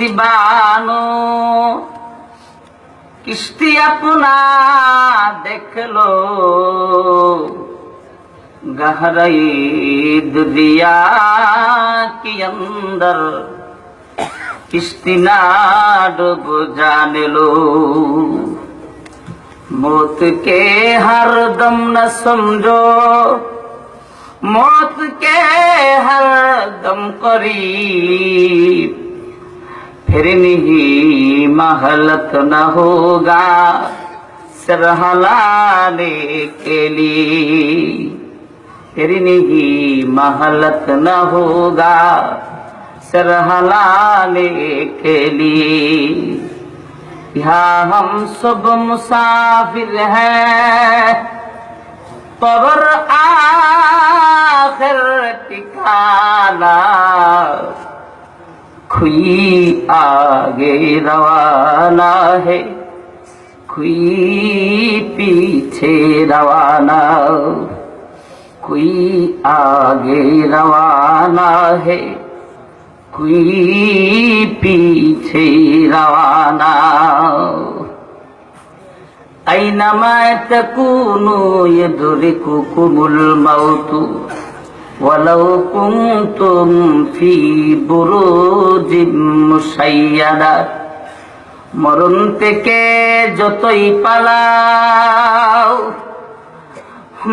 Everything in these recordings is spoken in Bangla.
কিস্তি বানো কিস্তি আপনা দেখলো गहराई दुनिया के अंदर किश्ती ना डूब जाने लो मौत के हर दम न समझो मौत के हर दम करीब फिर नहीं महलत न होगा सरहलाने के लिए। फिर नहीं महलत न होगा सरहलाने के लिए। यहाँ हम सब मुसाफिर हैं कबर आखिर ठिकाना। खुई आगे रवाना है खुई पीछे रवाना कोई आगे रवाना है कोई पीछे रवाना أينما تكونوا يدرككم الموت ولو كنتم في بروج مشيدة মরণ থেকে যতই পালাও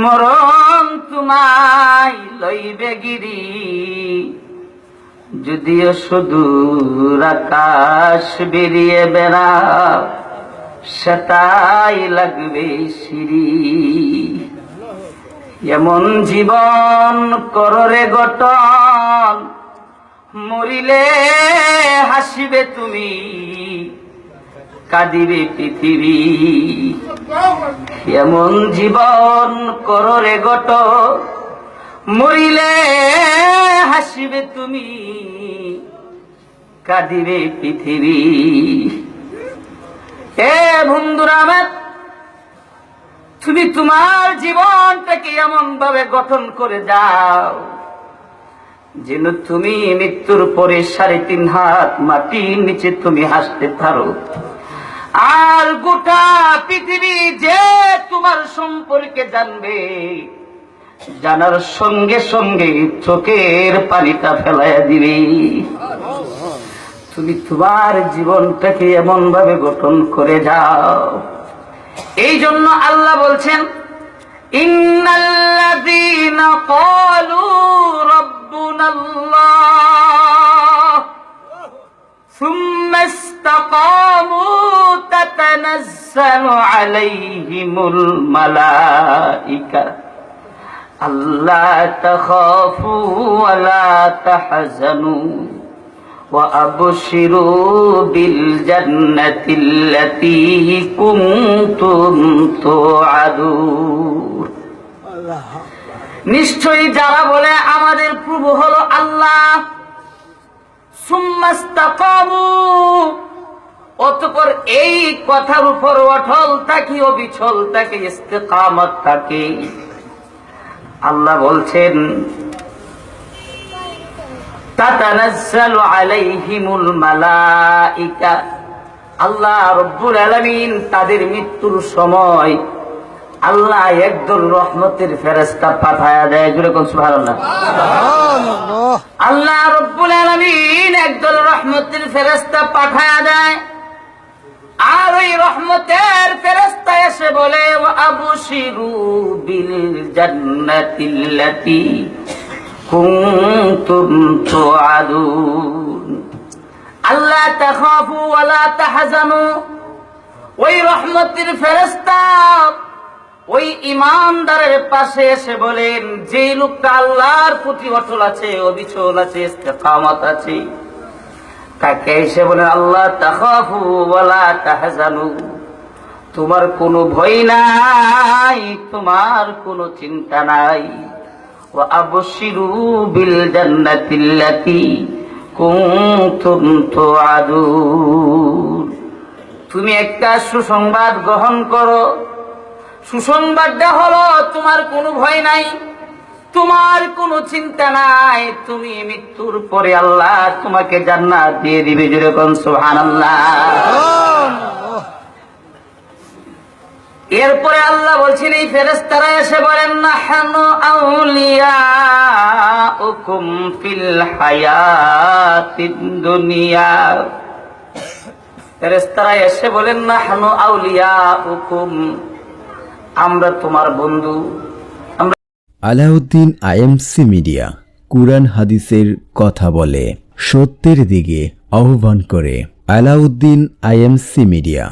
মরণ তোমায় লইবে গিরি যদিও সুদূর আকাশ বেরিয়ে বেড়া সেটাই লাগবে সিঁড়ি এমন জীবন কররে গঠন মরিলে হাসিবে তুমি, কাঁদিবে পৃথিবী। এমন জীবন কররে গট, মরিলে হাসিবে তুমি, কাঁদিবে পৃথিবী। এ বন্ধুরা তুমি তোমার জীবনটাকে এমন ভাবে গঠন করে যাও যেন তুমি মৃত্যুর পরে সাড়ে তিন হাত মাটির নিচে তুমি হাসতে পারো। আর গোটা পৃথিবী যে তোমার সম্পর্কে জানবে, জানার সঙ্গে সঙ্গে চোখের পানিটা ফেলাইয়া দিবে। তুমি তোমার জীবনটাকে এমন ভাবে গঠন করে যাও এই জন্য আল্লাহ বলছেন আল্লাহ ক্বালু রাব্বুনাল্লাহ সুম্মা ইসতাকামু তাতানাযযালু وأبشروا بالجنة التي كنتم توعدون নিশ্চয়ই যারা বলে আমাদের প্রভু হলো আল্লাহ সুম্মাস্তাকামু অতপর এই কথার উপর অটল থাকি অবিচল থাকে ইস্তেকামত থাকে আল্লাহ বলছেন তাতানাজ্জালু আলাইহিমুল মালাইকা। আল্লাহ রব্বুল আলামিন তাদের মৃত্যুর সময় আল্লাহ একদল রহমতের ফেরেশতা পাঠায়া দেয়। জুড়ে কোন সুবহানাল্লাহ। আল্লাহ রব্বুল আলামিন একদল রহমতের ফেরেশতা পাঠায়া দেয়। আর ওই রহমতের ফেরেশতা এসে বলে আবু শিরু বিল জান্নাতিল্লাতি। কুনতুম তুআদুন আল্লাহ তাখাফু ওয়ালা তাহজানু। ওই রহমতের ফেরেশতা, ওই ইমানদারের পাশে এসে বলেন, যে লোকটা আল্লাহর প্রতি অটল আছে, অবিচল আছে ইস্তেকামত আছে, তাকে এসে বলেন আল্লাহ তাখাফু ওয়ালা তাহজানু। তোমার কোনো ভয় নাই, তোমার কোনো চিন্তা নাই। তুমি একটা সুসংবাদ গ্রহণ করো। সুসংবাদটা হলো, তোমার কোনো ভয় নাই, তোমার কোনো চিন্তা নাই, তুমি মৃত্যুর পরে আল্লাহ তোমাকে জান্নাত দিয়ে দিবে, যেরকম সুবহানাল্লাহ। এরপরে আল্লাহ বলছেন, এই ফেরেস্তারা এসে বলেন না হেন আউলিয়া হুকুম দুনিয়া। ফেরেস্তারা এসে বলেন না হেন আউলিয়া হুকুম আমরা তোমার বন্ধু। আলাউদ্দিন আইএমসি মিডিয়া, কুরআন হাদিসের কথা বলে, সত্যের দিকে আহ্বান করে, আলাউদ্দিন আইএমসি মিডিয়া।